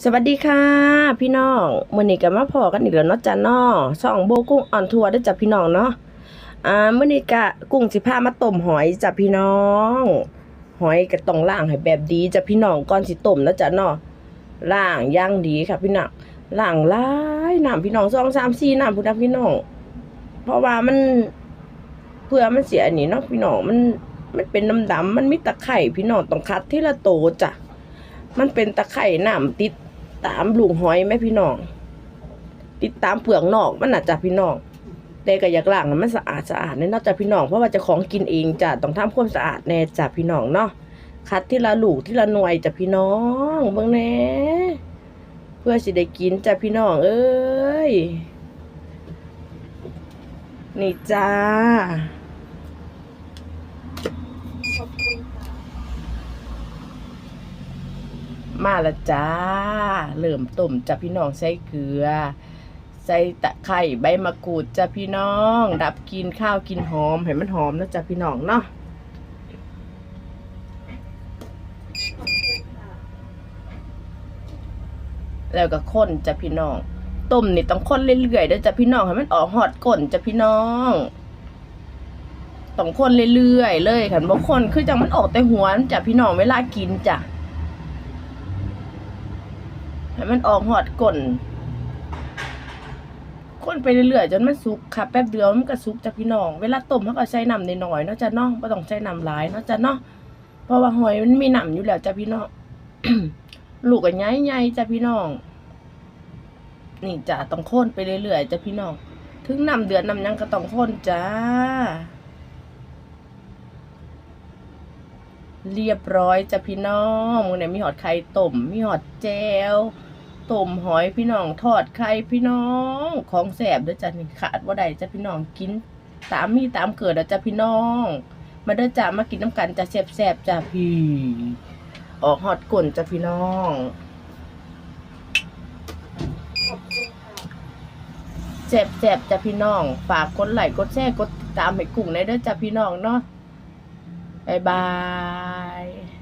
สวัสดีค่ะ พี่น้องมื้อนี้ก็มาพอกันอีกแล้วเนาะจ้ะเนาะช่องโบกุ้งอ่อนทัวร์ด้จ้ะพี่น้องเนาะอ่ามื้อนี้ก็กุ้งสิพามาต้มหอยจ้ะพี่น้อง หอยก็ต้องล้างให้แบบดีจ้ะพี่น้องก่อนสิต้มนะจ้ะนาะล้างย่างดีค่ะพี่น้องล้างหลายน้ำพี่น้อง2 3 4น้ำพุ่นพี่น้องเพราะว่ามันเพื่อมันเสียนนี้เนาะพี่น้องมันมันเป็นน้ำดำมันมีตะไคร่พี่น้องต้องคัดที่ละโตจ้ะมันเป็นตะไคร่น้ำติด ตามลูกหอยไหมพี่น้อง ติดตามเปลือกนอกมันน่ะจ้ะพี่น้องแต่ก็อยากล้างมันสะอาดสะอาดแน่นอกจากพี่น้องเพราะว่าจะของกินเองจ้ะต้องทำความสะอาดแน่จ้ะพี่น้องเนาะคัดที่ละลูกที่ละหน่วยจ้ะพี่น้องเบิ่งแน่เพื่อสิได้กินจ้ะพี่น้องเอ้ยนี่จ้า มาละจ้าเริ่มต้มจ้ะพี่น้องใส่เกลือ ใส่ตะไคร้ใบมะกรูดจ้ะพี่น้อง ดับกินข้าวกินหอมให้มันหอมนะจ้ะพี่น้องเนาะแล้วก็ข้นจ้ะพี่น้องต้มนี่ต้องข้นเรื่อยๆด้อจ้ะพี่น้องให้มันออกหอดก้นจ้ะพี่น้องต้องข้นเรื่อยๆเลยคันบ่ข้นคือจังมันออกแต่หัวจ้ะพี่น้องเวลากินจ้ะ ให้มันออกหอดก่นคนไปเรื่อยๆจนมันสุกค่ะแป๊บเดียวมันก็สุกจ้ะพี่น้อง เวลาต้มเขาก็ใช้น้ำน้อยๆเนาะจ้ะเนาะไม่ต้องใช้น้ำหลายเนาะจ้ะเนาะเพราะว่าหอยมันมีน้ำอยู่แล้วจ้ะพี่น้องลูกก็ใหญ่ๆจ้ะพี่น้อง นี่จ้ะต้องข้นไปเรื่อยๆจ้ะพี่น้อง ถึงน้ำเดือดน้ำยังก็ต้องข้นจ้า เรียบร้อยจ้ะพี่น้องมึงเนี่ยมีหอดไข่ต้มมีหอดแจวต้มหอยพี่น้องทอดไข่พี่น้อง ของแสบเด้อจ้ะนี่ขาดว่าใดจ้ะพี่น้องกิน ตามมีตามเกิดแล้วจ้ะพี่น้อง มาเด้อจ้ะมากินน้ำกันจ้ะแสบๆจ้ะพี่ ออกหอดก่นจ้ะพี่น้องแสบๆจ้ะพี่น้อง ฝากกดไลค์กดแชร์กดติดตามให้กุ้งในเด้อจ้ะพี่น้องเนาะ บายบาย